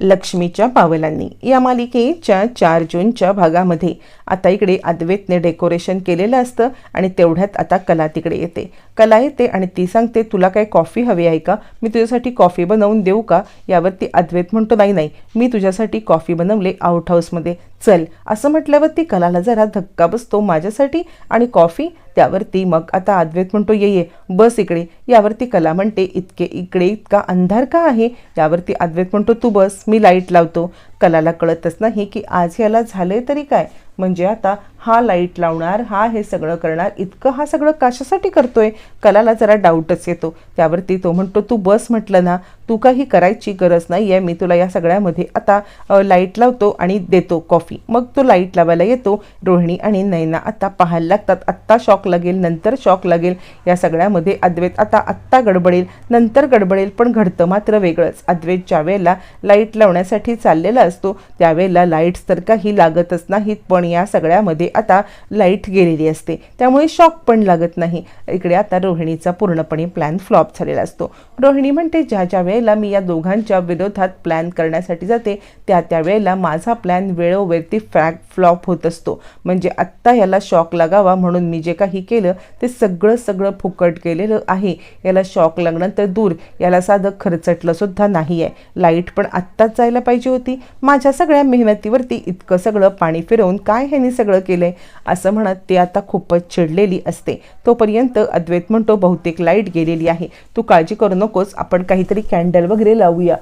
लक्ष्मीच्या पावलांनी. या मालिकेच्या चार जूनच्या भागामध्ये आता इकडे अद्वैतने डेकोरेशन केलेलं असतं आणि तेवढ्यात आता कला तिकडे येते. कला येते आणि ती सांगते तुला काय कॉफी हवी आहे का? मी तुझ्यासाठी कॉफी बनवून देऊ का? यावरती अद्वैत म्हणतो नाही नाही. मी तुझ्यासाठी कॉफी बनवले आउट हाऊसमध्ये. चल असं म्हटल्यावर ती कलाला जरा धक्का बसतो माझ्यासाठी आणि कॉफी त्यावरती मग आता अद्वैत म्हणतो ये ये बस इकडे. यावरती कला म्हणते इतके इकडे इतका अंधार का आहे? यावरती अद्वैत म्हणतो तू बस मी लाइट लावतो. कलाला कळतच नाही की आज याला झालंय तरी काय? म्हणजे आता हा लाइट लावणार हा हे सगळं करणार इतकं हा सगळं कशासाठी करतोय? कलाला जरा डाऊटच येतो. त्यावरती तो म्हणतो तू बस म्हटलं ना तू काही करायची गरज नाही आहे मी तुला या सगळ्यामध्ये आता लाइट लावतो आणि देतो कॉफी मग तो लाइट लावायला येतो. रोहिणी आणि नैना आता पाहायला लागतात. आत्ता शॉक लागेल नंतर शॉक लागेल. या सगळ्यामध्ये अद्वैत आता आत्ता गडबडेल नंतर गडबडेल पण घडतं मात्र वेगळंच. अद्वैत ज्या वेळेला लाइट लावण्यासाठी चाललेला असतो त्यावेळेला लाईट्स तर काही लागतच नाहीत पण या सगळ्यामध्ये आता लाइट गेलेली असते. त्यामुळे शॉक पण लागत नाही. इकडे आता रोहिणीचा पूर्णपणे प्लॅन फ्लॉप झालेला असतो. रोहिणी म्हणते ज्या ज्या वेळेला मी या दोघांच्या विरोधात प्लॅन करण्यासाठी जाते. त्या त्यावेळेला माझा प्लॅन वेळोवरती फॅक फ्लॉप होत असतो. म्हणजे आत्ता याला शॉक लागावा म्हणून मी जे काही केलं ते सगळं सगळं फुकट केलेलं आहे. याला शॉक लागणं तर दूर. याला साधं खर्चटलंसुद्धा नाही आहे लाइट पण आत्ताच जायला पाहिजे होती. माझ्या सगळ्या मेहनतीवरती इतकं सगळं पाणी फिरवून काय ह्याने सगळं केलंय? असं म्हणत ते आता खूपच चिडलेली असते. तोपर्यंत अद्वैत म्हणतो बहुतेक लाइट गेलेली आहे. तू काळजी करू नकोस. आपण काहीतरी कॅन्डल वगैरे लावूया.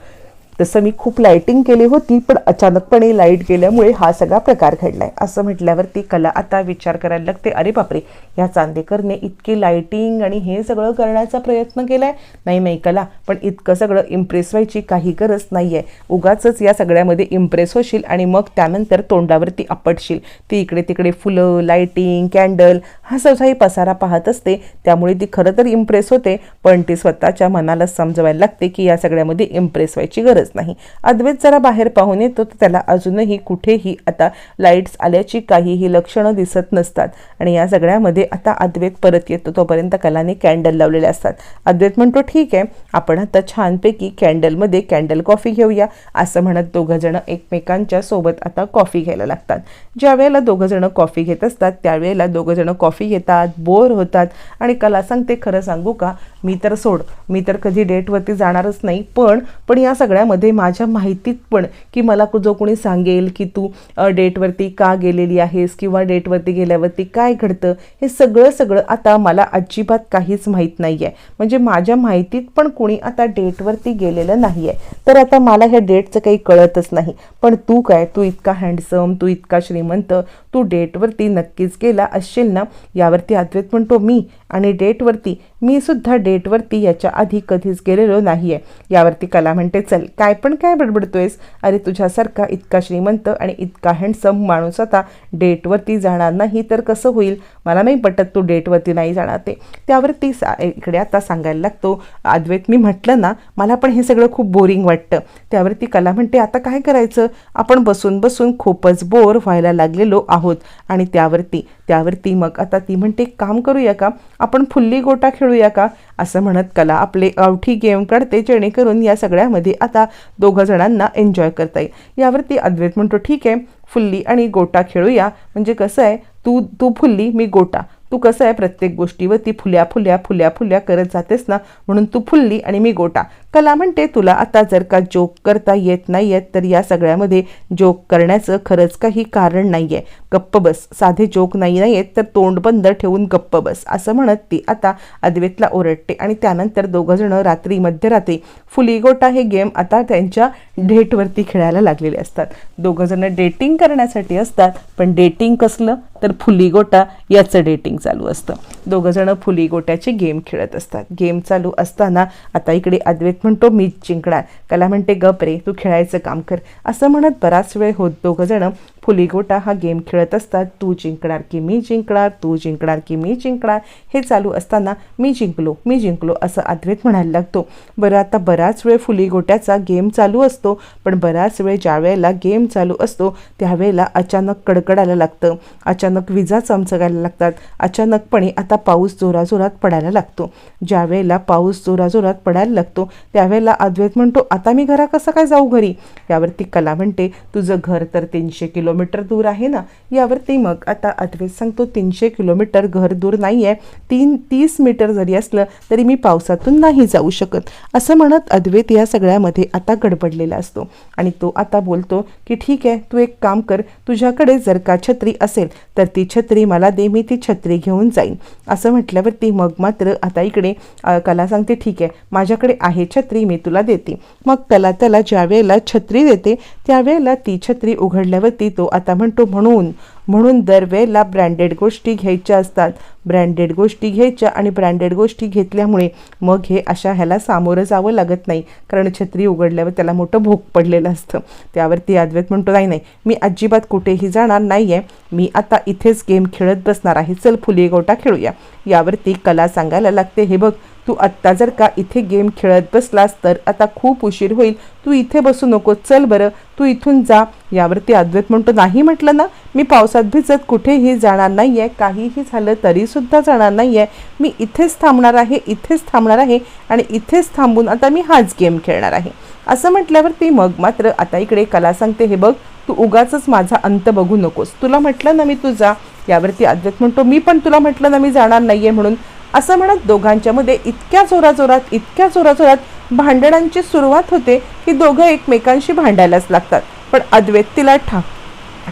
तसं मी खूप लाईटिंग केली होती पण अचानकपणे लाइट गेल्यामुळे हा सगळा प्रकार घडला आहे असं म्हटल्यावर ती कला आता विचार करायला लागते. अरे बापरे या चांदेकरने इतकी लाईटिंग आणि हे सगळं करण्याचा प्रयत्न केला आहे नाही नाही कला. पण इतकं सगळं इम्प्रेस व्हायची काही गरज नाही आहे उगाच या सगळ्यामध्ये इम्प्रेस होशील आणि मग त्यानंतर तोंडावरती आपटशील. ती इकडे तिकडे फुलं लाईटिंग कॅन्डल हा सगळाही पसारा पाहत असते. त्यामुळे ती खरं तर इम्प्रेस होते पण ती स्वतःच्या मनाला समजवायला लागते की या सगळ्यामध्ये इम्प्रेस व्हायची गरज नाही. अद्वैत जरा बाहेर पाहून येतो तर त्याला अजूनही कुठेही आता लाईट्स आल्याची काहीही लक्षणं दिसत नसतात. आणि या सगळ्यामध्ये आता अद्वैत परत येतो. तोपर्यंत कलाने कॅन्डल लावलेले असतात. अद्वैत म्हणतो ठीक आहे आपण आता छानपैकी कॅन्डलमध्ये कॅन्डल कॉफी घेऊया. असं म्हणत दोघंजणं एकमेकांच्या सोबत आता कॉफी घ्यायला लागतात. ज्या वेळेला दोघंजणं कॉफी घेत असतात त्यावेळेला दोघंजणं कॉफी घेतात बोर होतात. आणि कला सांगते खरं सांगू का? मी तर सोड मी तर कधी डेटवरती जाणारच नाही पण पण या सगळ्यामध्ये माझ्या माहितीत पण की मला जो कोणी सांगेल की तू डेटवरती का गेलेली आहेस किंवा डेटवरती गेल्यावरती काय घडतं हे सगळं सगळं आता मला अजिबात काहीच माहीत नाही आहे म्हणजे माझ्या माहितीत पण कोणी आता डेटवरती गेलेलं नाही आहे तर आता मला ह्या डेटचं काही कळतच नाही. पण तू काय? तू इतका हँडसम तू इतका श्रीमंत तू डेटवरती नक्कीच गेला असशील ना? यावरती अद्वैत म्हणतो मी. आणि डेटवरती मी सुद्धा डेटवरती याच्या आधी कधीच गेलेलो नाही आहे यावरती कला म्हणते चल काय पण काय बडबडतोयस? अरे तुझ्यासारखा इतका श्रीमंत आणि इतका हँडसम माणूस आता डेटवरती जाणार नाही तर कसं होईल? मला नाही पटत तू डेटवरती नाही जाणार ते. त्यावरती सा इकडे आता सांगायला लागतो अद्वैत मी म्हटलं ना मला पण हे सगळं खूप बोरिंग वाटतं. त्यावरती कला म्हणते आता काय करायचं? आपण बसून बसून खूपच बोर व्हायला लागलेलो आहोत. आहोत. आणि त्यावरती त्यावरती मग आता ती म्हणते "एक काम करूया का? आपण फुल्ली गोटा खेळूया का? असं म्हणत कला आपले अवठी गेम काढते जेणेकरून या सगळ्यामध्ये आता दोघं जणांना एन्जॉय करता येईल. यावरती अद्वैत म्हणतो ठीक आहे फुल्ली आणि गोटा खेळूया. म्हणजे कसं आहे तू तू फुल्ली मी गोटा. तू कसं आहे प्रत्येक गोष्टीवरती फुल्या फुल्या फुल्या फुल्या करत जातेस ना म्हणून तू फुल्ली आणि मी गोटा. कला म्हणते तुला आता जर का जोक करता येत नाही आहेत तर या सगळ्यामध्ये जोक करण्याचं खरंच काही कारण नाही आहे गप्प बस. साधे जोक नाही नाही आहेत तर तोंड बंद ठेवून गप्प बस. असं म्हणत ती आता अद्वैतला ओरडते आणि त्यानंतर दोघं जण रात्री मध्यरात्री फुली गोटा हे गेम आता त्यांच्या डेटवरती खेळायला लागलेले असतात. दोघं जण डेटिंग करण्यासाठी असतात पण डेटिंग कसलं? तर फुली गोटा याचं डेटिंग चालू असतं. दोघं जण फुली गोट्याचे गेम खेळत असतात. गेम चालू असताना आता इकडे अद्वैत म्हणतो मीच जिंकणार. कला म्हणते गप रे तू खेळायचं काम कर. असं म्हणत बराच वेळ होत दोघं जण फुलीगोटा हा गेम खेळत असतात. तू जिंकणार की मी जिंकणार तू जिंकणार की मी जिंकणार हे चालू असताना मी जिंकलो मी जिंकलो असं अद्वैत म्हणायला लागतो. बरं आता बराच वेळ फुलीगोट्याचा गेम चालू असतो पण बराच वेळ ज्या वेळेला गेम चालू असतो त्यावेळेला अचानक कडकडायला लागतं. अचानक विजा चमचगायला लागतात. अचानकपणे आता पाऊस जोराजोरात पडायला लागतो. ज्या वेळेला पाऊस जोराजोरात पडायला लागतो त्यावेळेला अद्वैत म्हणतो आता मी घरा कसं काय जाऊ घरी? यावरती कला म्हणते तुझं घर तर तीनशे किलो किलोमीटर दूर आहे ना यावरती मग आता अद्वैत सांगतो तीनशे किलोमीटर घर दूर नाही आहे तीन तीस मीटर जरी असलं तरी मी पावसातून नाही जाऊ शकत. असं म्हणत अद्वैत या सगळ्यामध्ये आता गडबडलेला असतो. आणि तो आता बोलतो की ठीक आहे तू एक काम कर तुझ्याकडे जर का छत्री असेल तर ती छत्री मला दे मी ती छत्री घेऊन जाईन. असं म्हटल्यावरती मग मात्र आता इकडे कला सांगते ठीक आहे माझ्याकडे आहे छत्री मी तुला देते. मग कला त्याला ज्या वेळेला छत्री देते त्यावेळेला ती छत्री उघडल्यावरती तो आता म्हणतो म्हणून म्हणून दरवेळेला ब्रँडेड गोष्टी घ्यायच्या असतात. ब्रँडेड गोष्टी घ्यायच्या आणि ब्रँडेड गोष्टी घेतल्यामुळे मग हे अशा ह्याला सामोरं जावं लागत नाही. कारण छत्री उघडल्यावर त्याला मोठं भोग पडलेलं असतं. त्यावरती अद्वैत म्हणतो नाही नाही मी अजिबात कुठेही जाणार नाही आहे मी आता इथेच गेम खेळत बसणार आहे. चल फुली गोटा खेळूया. यावरती कला सांगायला लागते. हे बघ तू आत्ता जर का इथे गेम खेळत बसलास तर आता खूप उशीर होईल. तू इथे बसू नको चल बरं. तू इथून जा. यावरती अद्वैत म्हणतो नाही म्हटलं ना मी पावसात भिजत कुठेही जाणार नाही आहे काहीही झालं तरीसुद्धा जाणार नाही आहे मी इथेच थांबणार आहे इथेच थांबणार आहे आणि इथेच थांबून आता मी हाच गेम खेळणार आहे. असं म्हटल्यावरती मग मात्र आता इकडे कला सांगते हे बघ तू उगाच माझा अंत बघू नकोस. तुला म्हटलं ना मी तू जा. यावरती अद्वैत म्हणतो मी पण तुला म्हटलं ना मी जाणार नाहीये म्हणून. असं म्हणत दोघांच्यामध्ये इतक्या जोराजोरात इतक्या जोराजोरात भांडणांची सुरुवात होते की दोघं एकमेकांशी भांडायलाच लागतात. पण अद्वैत तिला ठाम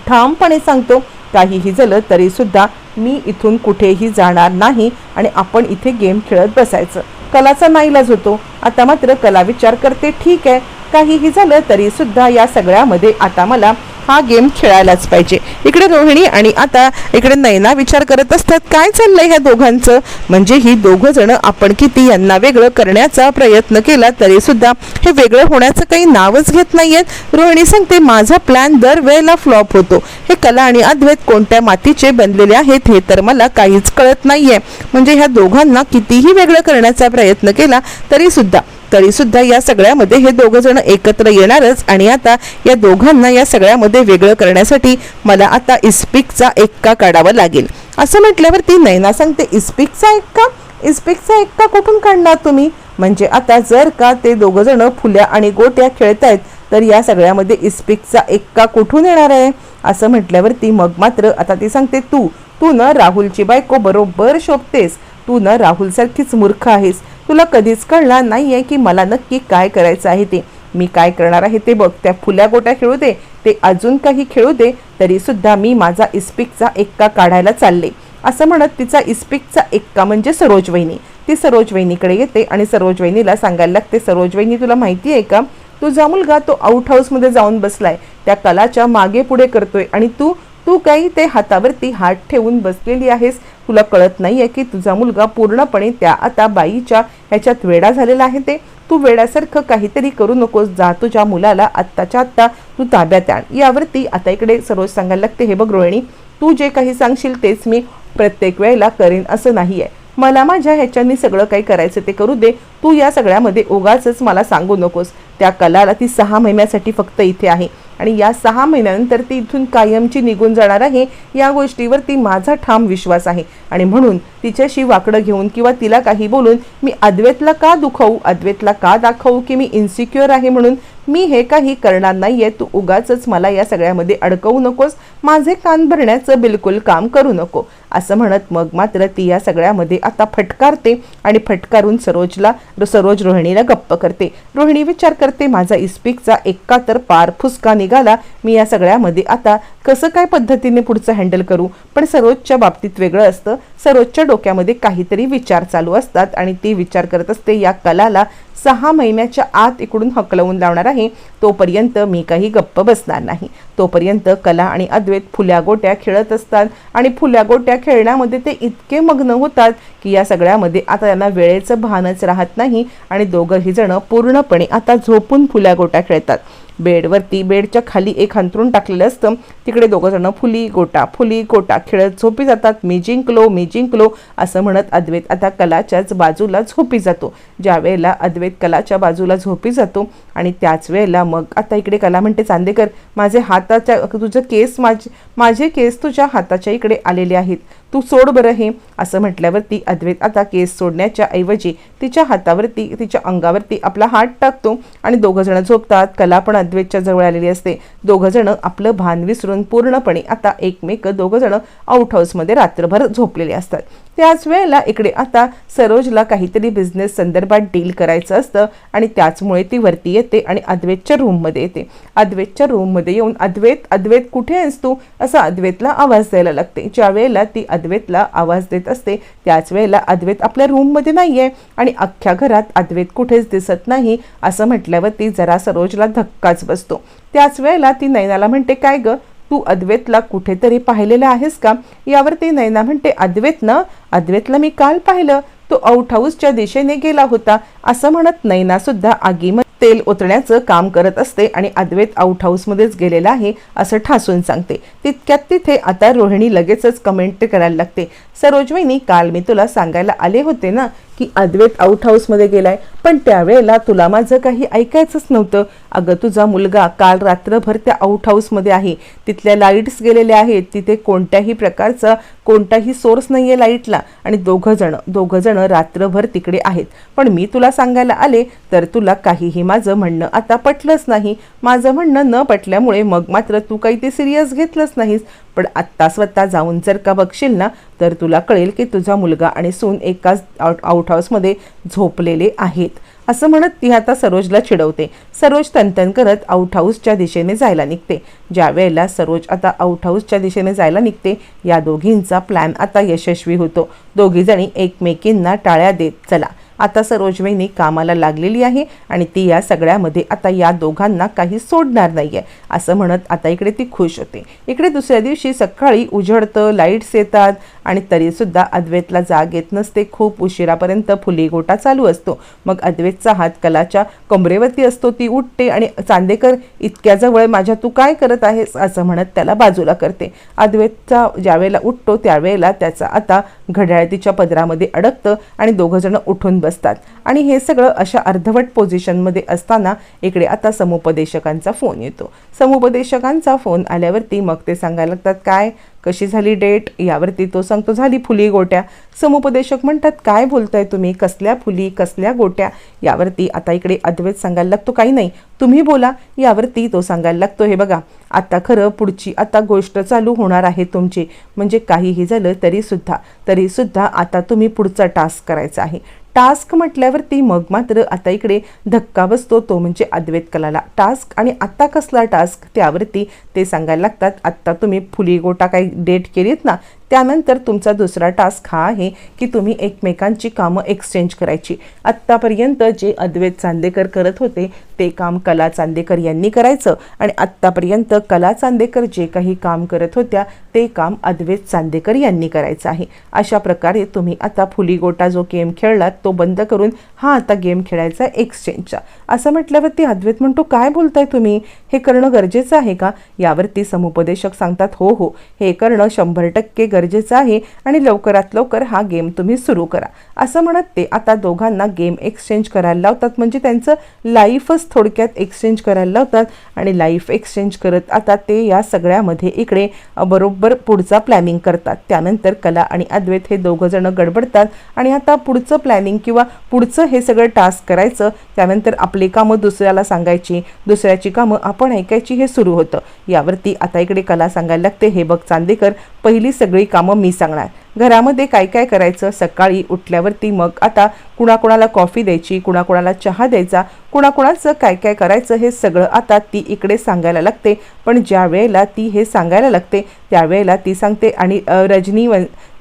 ठामपणे सांगतो काहीही झालं तरीसुद्धा मी इथून कुठेही जाणार नाही आणि आपण इथे गेम खेळत बसायचं. कलाचा नाईलाज होतो. आता मात्र कला विचार करते ठीक आहे. काहीही झालं तरीसुद्धा या सगळ्यामध्ये आता मला हा गेम खेळायलाच पाहिजे. इकडे रोहिणी आणि आता इकडे नैना विचार करत असतात काय चाललंय ह्या दोघांचं? म्हणजे ही दोघं जण आपण किती यांना वेगळं करण्याचा प्रयत्न केला तरी सुद्धा हे वेगळं होण्याचं काही नावच घेत नाहीयेत. रोहिणी सांगते माझा प्लॅन दर वेळेला फ्लॉप होतो. हे कला आणि अद्वैत कोणत्या मातीचे बनलेले आहेत हे तर मला काहीच कळत नाहीये. म्हणजे ह्या दोघांना कितीही वेगळं करण्याचा प्रयत्न केला तरी सुद्धा तरी सुद्धा या सगळ्यामध्ये हे दोघं जण एकत्र येणारच. आणि आता या दोघांना या सगळ्यामध्ये वेगळं करण्यासाठी मला आता इस्पिकचा एक्का काढावा लागेल. असं म्हटल्यावरती नैना सांगते इस्पिकचा एक्का? इस्पिकचा एक्का कुठून काढणार तुम्ही? म्हणजे आता जर का ते दोघं जण फुल्या आणि गोट्या खेळतायत तर या सगळ्यामध्ये इस्पिकचा एक्का कुठून येणार आहे? असं म्हटल्यावरती मग मात्र आता ती सांगते तू तू ना राहुलची बायको बरोबर शोभतेस. तू ना राहुलसारखीच मूर्ख आहेस. तुला कधीच कळणार नाहीये की मला नक्की काय करायचं आहे ते. मी काय करणार आहे ते बघ. त्या फुल्या गोट्या खेळू दे. ते अजून काही खेळू दे तरी सुद्धा मी माझा इस्पिकचा एक्का काढायला चालले. असं म्हणत तिचा इस्पिकचा एक्का म्हणजे सरोज वहिनी. ती सरोज वहिनीकडे येते आणि सरोज वहिनीला सांगायला लागते सरोज वहिनी तुला माहिती आहे का? तुझा मुलगा तो आउट हाऊसमध्ये जाऊन बसलाय. त्या कलाच्या मागे पुढे करतोय आणि तू तू काही ते हातावरती हात ठेवून बसलेली आहेस. तुला कळत नाही आहे की तुझा मुलगा पूर्णपणे त्या आता बाईच्या ह्याच्यात वेडा झालेला आहे ते. तू वेड्यासारखं काहीतरी करू नकोस. जा तुझ्या मुलाला आत्ताच्या आत्ता तू ताब्यात आण. यावरती आता इकडे सरोज सांगायला लागते हे बघ रोहिणी तू जे काही सांगशील तेच मी प्रत्येक वेळेला करेन असं नाही आहे मला माझ्या ह्याच्यानी सगळं काही करायचं ते करू दे. तू या सगळ्यामध्ये उगाचच मला सांगू नकोस. त्या कलाला ती सहा महिन्यासाठी फक्त इथे आहे. आणि या सहा महिन्यानंतर ती इथून कायमची निघून जाणार आहे या गोष्टीवर ती माझा ठाम विश्वास आहे. आणि म्हणून तिच्याशी वाकडं घेऊन किंवा तिला काही बोलून मी अद्वैतला का दुखवू अद्वैतला का दाखवू की मी इन्सिक्युअर आहे म्हणून मी हे काही करणार नाहीये तू उगाचच मला या सगळ्यामध्ये अडकवू नकोस माझे कान भरण्याचं बिलकुल काम करू नको. असं म्हणत मग मात्र ती या सगळ्यामध्ये आता फटकारते आणि फटकारून सरोजला सरोज रोहिणीला गप्प करते. रोहिणी विचार करते माझा इस्पिकचा एक्का तर पार फुसका निघाला. मी या सगळ्यामध्ये आता कसं काय पद्धतीने पुढचं हँडल करू? पण सरोजच्या बाबतीत वेगळं असतं. सरोजच्या डोक्यामध्ये काहीतरी विचार चालू असतात आणि ती विचार करत असते या कलाला सहा महिन्याच्या आत इकडून हकलवून लावणार आहे. तोपर्यंत मी काही गप्प बसणार नाही. तोपर्यंत कला आणि अद्वैत फुल्या गोट्या खेळत असतात. आणि फुल्या गोट्या खेळण्यामध्ये ते इतके मग्न होतात की या सगळ्यामध्ये आता त्यांना वेळेचं भानच राहत नाही. आणि दोघंही जण पूर्णपणे आता झोपून फुल्या गोट्या खेळतात. बेडवरती बेडच्या खाली एक अंथरूण टाकलेलं असतं. तिकडे दोघंजणं फुली गोटा फुली गोटा खेळत झोपी जातात. मी जिंकलो मी जिंकलो असं म्हणत अद्वैत आता कलाच्याच बाजूला झोपी जातो. ज्या वेळेला अद्वैत कलाच्या बाजूला झोपी जातो आणि त्याच वेळेला मग आता इकडे कला म्हणते चांदेकर माझे हाताच्या तुझं केस माझे माझे केस तुझ्या हाताच्या इकडे आलेले आहेत. तू सोड बरं हे असं म्हटल्यावरती अद्वैत आता केस सोडण्याच्या ऐवजी तिच्या हातावरती तिच्या अंगावरती आपला हात टाकतो आणि दोघंजणं झोपतात. कला पण अद्वैतच्या जवळ आलेली असते. दोघंजणं आपलं भान विसरून पूर्णपणे आता एकमेक दोघंजणं आऊट आउट हाऊसमध्ये रात्रभर झोपलेले असतात. त्याच वेळेला इकडे आता सरोजला काहीतरी बिझनेस संदर्भात डील करायचं असतं आणि त्याचमुळे ती वरती येते आणि अद्वैतच्या रूममध्ये येते. अद्वैतच्या रूममध्ये येऊन अद्वैत अद्वैत कुठे आहेस तू? असा अद्वैतला आवाज द्यायला लागते. ज्या वेळेला ती अद्वैतला आवाज देत असते त्याच वेळेला अद्वैत आपल्या रूममध्ये नाही आहे आणि अख्ख्या घरात अद्वैत कुठेच दिसत नाही असं म्हटल्यावर ती जरा सरोजला धक्काच बसतो. त्याच वेळेला ती नैनाला म्हणते काय गं? तू अद्वैतला कुठेतरी पाहिलेलं आहेस का? यावरती नैना म्हणते अद्वैत ना अद्वैतला मी काल पाहिलं. तो आउट हाऊसच्या दिशेने गेला होता. असं म्हणत नैना सुद्धा आगीमध्ये तेल ओतण्याचं काम करत असते आणि अद्वैत आउट हाऊसमध्येच गेलेला आहे असं ठासून सांगते. तितक्यात तिथे आता रोहिणी लगेचच कमेंट करायला लागते. सरोजवहिनी काल मी तुला सांगायला आले होते ना की अद्वैत आउट हाऊसमध्ये गेलाय. पण त्यावेळेला तुला माझं काही ऐकायचंच नव्हतं. अगं तुझा मुलगा काल रात्रभर त्या आउट हाऊसमध्ये आहे. तिथल्या लाईट्स गेलेल्या आहेत. तिथे कोणत्याही प्रकारचा कोणताही सोर्स नाहीये लाईटला आणि दोघं जण दोघं जण रात्रभर तिकडे आहेत. पण मी तुला सांगायला आले तर तुला काहीही माझं म्हणणं आता पटलंच नाही. माझं म्हणणं न पटल्यामुळे मग मात्र तू काही ते सिरियस घेतलंच नाहीस. पण आत्ता स्वतः जाऊन जर का बघशील ना तर तुला कळेल की तुझा मुलगा आणि सून एकाच आउट आउट हाऊसमध्ये झोपलेले आहेत. असं म्हणत ती आता सरोजला चिडवते. सरोज तनतन करत आउट हाऊसच्या दिशेने जायला निघते. ज्या वेळेला सरोज आता आउट हाऊसच्या दिशेने जायला निघते या दोघींचा प्लॅन आता यशस्वी होतो. दोघीजणी एकमेकींना टाळ्या देत चला आता सरोजवेनी कामाला लागलेली आहे आणि ती या सगळ्यामध्ये आता या दोघांना काही सोडणार नाही आहे असं म्हणत आता इकडे ती खुश होते. इकडे दुसऱ्या दिवशी सकाळी उजळतं लाईट्स येतात आणि तरीसुद्धा अद्वैतला जाग येत नसते. खूप उशिरापर्यंत फुली गोटा चालू असतो. मग अद्वैतचा हात कलाच्या कमरेवरती असतो. ती उठते आणि चांदेकर इतक्या जवळ माझ्या तू काय करत आहेस? असं म्हणत त्याला बाजूला करते. अद्वैतचा ज्यावेळेला उठतो त्यावेळेला त्याचा आता घड्याळ तिच्या पदरामध्ये अडकतं आणि दोघंजणं उठून बस बसतात आणि हे सगळं अशा अर्धवट पोझिशनमध्ये असताना इकडे आता समुपदेशकांचा फोन येतो. समुपदेशकांचा फोन आल्यावरती मग ते सांगायला लागतात काय? कशी झाली डेट? यावरती तो सांगतो झाली फुली गोट्या. समुपदेशक म्हणतात काय बोलताय तुम्ही? कसल्या फुली? कसल्या गोट्या? यावरती आता इकडे अद्वैत सांगायला लागतो काही नाही. तुम्ही बोला. यावरती तो सांगायला लागतो हे बघा आता खरं पुढची आता गोष्ट चालू होणार आहे तुमची. म्हणजे काहीही झालं तरीसुद्धा तरीसुद्धा आता तुम्ही पुढचा टास्क करायचा आहे. टास्क म्हटल्यावरती मग मात्र आता इकडे धक्का बसतो तो म्हणजे अद्वैत कलाला. टास्क आणि आत्ता कसला टास्क त्यावरती ते सांगायला लागतात. आत्ता तुम्ही फुली गोटा काही डेट केलीत ना त्यानंतर तुमचा दुसरा टास्क हा आहे की तुम्ही एकमेकांची कामं एक्सचेंज करायची. आत्तापर्यंत जे अद्वैत चांदेकर करत होते ते काम कला चांदेकर यांनी करायचं आणि आत्तापर्यंत कला चांदेकर जे काही काम करत होत्या ते काम अद्वैत चांदेकर यांनी करायचं आहे. अशा प्रकारे तुम्ही आता फुली गोटा जो गेम खेळलात तो बंद करून हा आता गेम खेळायचा एक्सचेंजचा असं म्हटल्यावरती अद्वैत म्हणतो काय बोलताय तुम्ही? हे करणं गरजेचं आहे का? यावरती समुपदेशक सांगतात हो हो. हे करणं शंभर टक्के गरजेचं आहे आणि लवकरात लवकर हा गेम तुम्ही सुरू करा. असं म्हणत ते आता दोघांना गेम एक्सचेंज करायला लावतात. म्हणजे त्यांचं लाईफच थोडक्यात एक्सचेंज करायला लावतात आणि लाईफ एक्सचेंज करत आता ते या सगळ्यामध्ये इकडे बरोबर पुढचा प्लॅनिंग करतात. त्यानंतर कला आणि अद्वैत हे दोघंजणं गडबडतात आणि आता पुढचं प्लॅनिंग किंवा पुढचं हे सगळं टास्क करायचं त्यानंतर आपली कामं दुसऱ्याला सांगायची दुसऱ्याची कामं आपण ऐकायची हे सुरू होतं. यावरती आता इकडे कला सांगायला लागते. हे बघ चांदेकर पहिली सगळी कामं मी सांगणार. घरामध्ये काय काय करायचं? सकाळी उठल्यावरती मग आता कुणाकुणाला कॉफी द्यायची कुणाकुणाला चहा द्यायचा कुणाकुणाचं काय काय करायचं हे सगळं आता ती इकडे सांगायला लागते. पण ज्या वेळेला ती हे सांगायला लागते त्यावेळेला ती सांगते आणि रजनी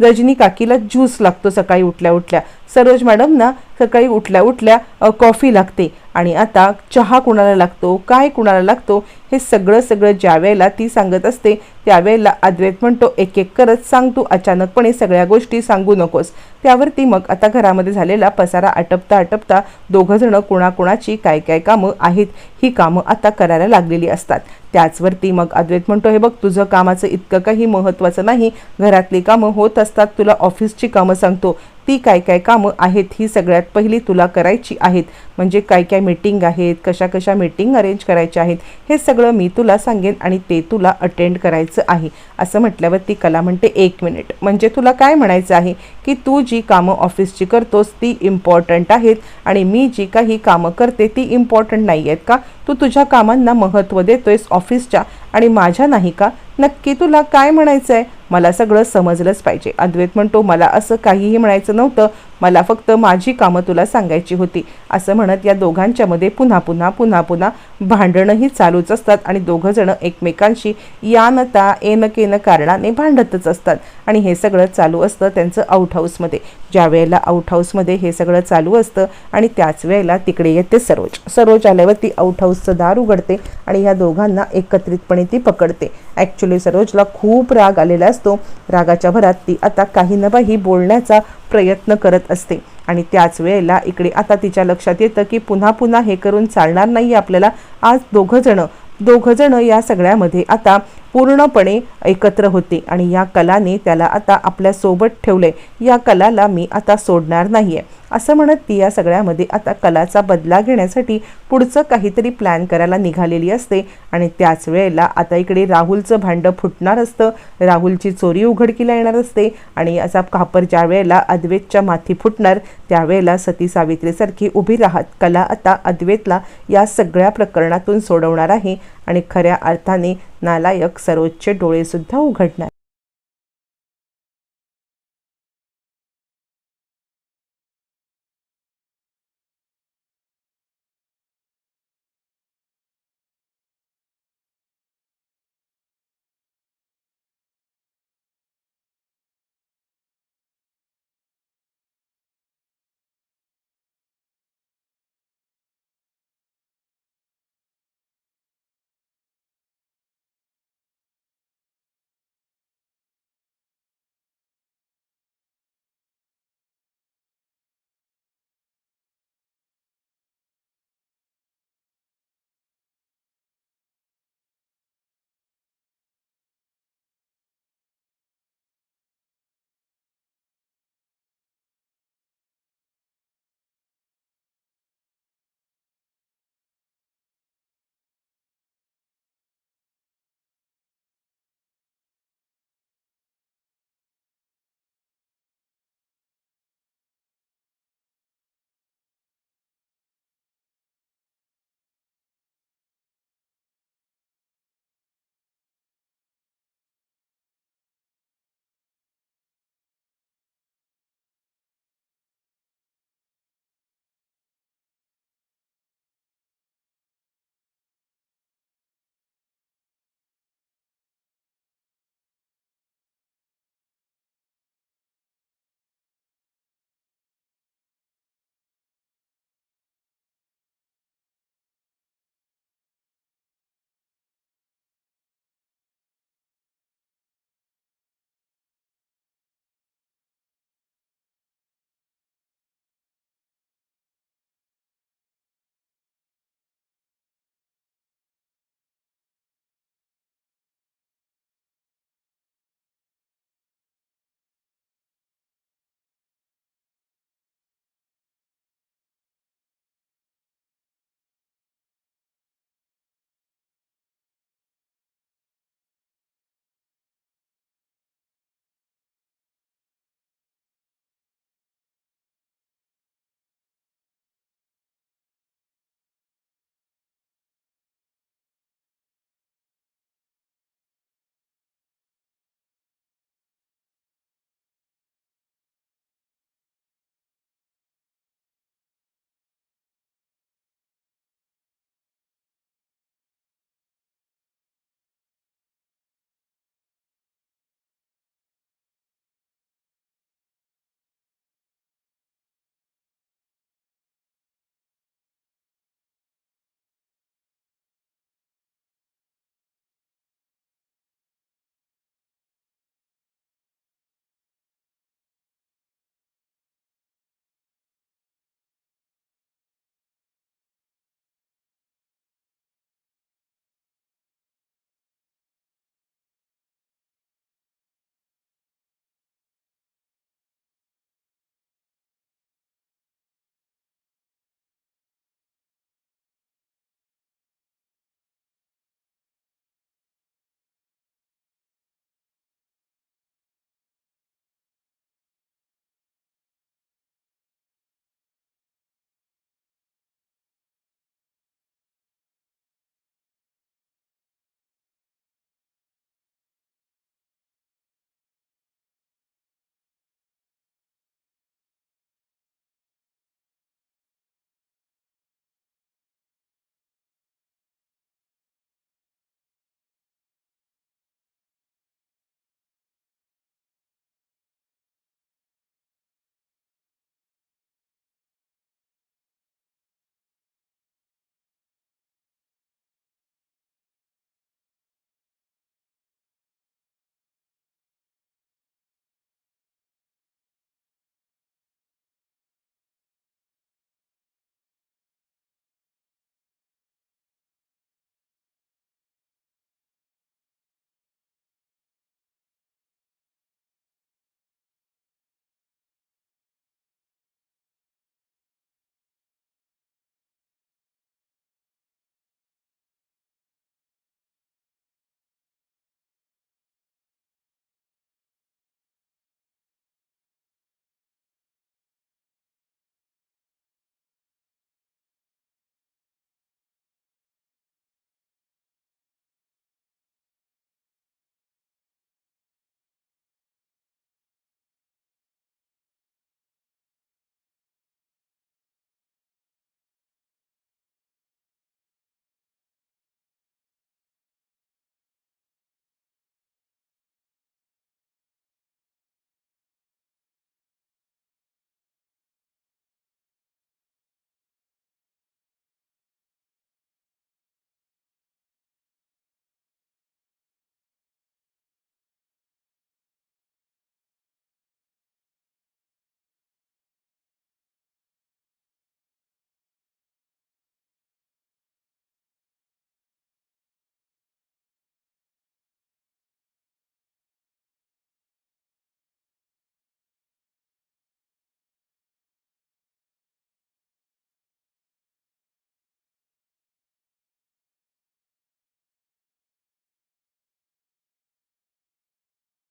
रजनी काकीला ज्यूस लागतो सकाळी उठल्या उठल्या सरोज मॅडमना सकाळी उठल्या उठल्या कॉफी लागते. आणि आता चहा कुणाला लागतो काय कुणाला लागतो हे सगळं सगळं ज्या वेळेला ती सांगत असते त्यावेळेला अद्वैत म्हणतो एक एक करत सांग तू अचानकपणे सगळ्या गोष्टी सांगू नकोस. त्यावरती मग आता घरामध्ये झालेला पसारा आटपता आटपता दोघंजणं कुणाकुणाची काय काय कामं आहेत ही कामं आता करायला लागलेली असतात. त्याचवरती मग अद्वैत म्हणतो हे बघ तुझं कामाचं इतकं काही महत्त्वाचं नाही. घरातली कामं होत असतात तुला ऑफिसची कामं सांगतो. ती काय काय कामं आहेत ही सगळ्यात पहिली तुला करायची आहेत. म्हणजे काय काय मीटिंग आहेत कशा कशा मीटिंग अरेंज करायच्या आहेत हे सगळं मी तुला सांगेन आणि ते तुला अटेंड करायचं आहे. असं म्हटल्यावर ती कला म्हणते एक मिनिट म्हणजे तुला काय म्हणायचं आहे? की तू जी कामं ऑफिसची करतोस ती इम्पॉर्टंट आहेत आणि मी जी काही कामं करते ती इम्पॉर्टंट नाही आहेत का? तू तुझ्या कामांना महत्त्व देतोयस ऑफिसच्या आणि माझ्या नाही का? नक्की तुला काय म्हणायचं आहे मला सगळं समजलंच पाहिजे. अद्वैत म्हणतो मला असं काहीही म्हणायचं नव्हतं मला फक्त माझी कामं तुला सांगायची होती. असं म्हणत या दोघांच्यामध्ये पुन्हा पुन्हा पुन्हा पुन्हा भांडणंही चालूच असतात आणि दोघं जण एकमेकांशी या न ता एन केन कारणाने भांडतच असतात. आणि हे सगळं चालू असतं त्यांचं आउट हाऊसमध्ये ज्या वेळेला आऊटहाऊसमध्ये हे सगळं चालू असतं आणि त्याच वेळेला तिकडे येते सरोज. सरोज आल्यावर ती आऊटहाऊसचं दार उघडते आणि ह्या दोघांना एकत्रितपणे ती पकडते. ॲक्च्युली सरोजला खूप राग आलेला असतो. रागाच्या भरात ती आता काही न बाही बोलण्याचा प्रयत्न करत असते. आणि त्याच वेळेला इकडे आता तिच्या लक्षात येतं की पुन्हा पुन्हा हे करून चालणार नाही आपल्याला. आज दोघंजणं दोघंजणं या सगळ्यामध्ये आता पूर्णपणे एकत्र होते. आणि या कलाने त्याला आता आपल्यासोबत आहे या कलाला मी आता सोडणार नाही आहे असं म्हणत ती या सगळ्यामध्ये आता कलाचा बदला घेण्यासाठी पुढचं काहीतरी प्लॅन करायला निघालेली असते. आणि त्याच वेळेला आता इकडे राहुलचं भांडं फुटणार असतं. राहुलची चोरी उघडकीला येणार असते. आणि असा कापर ज्या वेळेला अद्वैतच्या माथी फुटणार त्यावेळेला सती सावित्रीसारखी उभी राहत कला आता अद्वैतला या सगळ्या प्रकरणातून सोडवणार आहे. आणि खऱ्या अर्थाने नालायक सरोजचे डोळेसुद्धा उघडणार.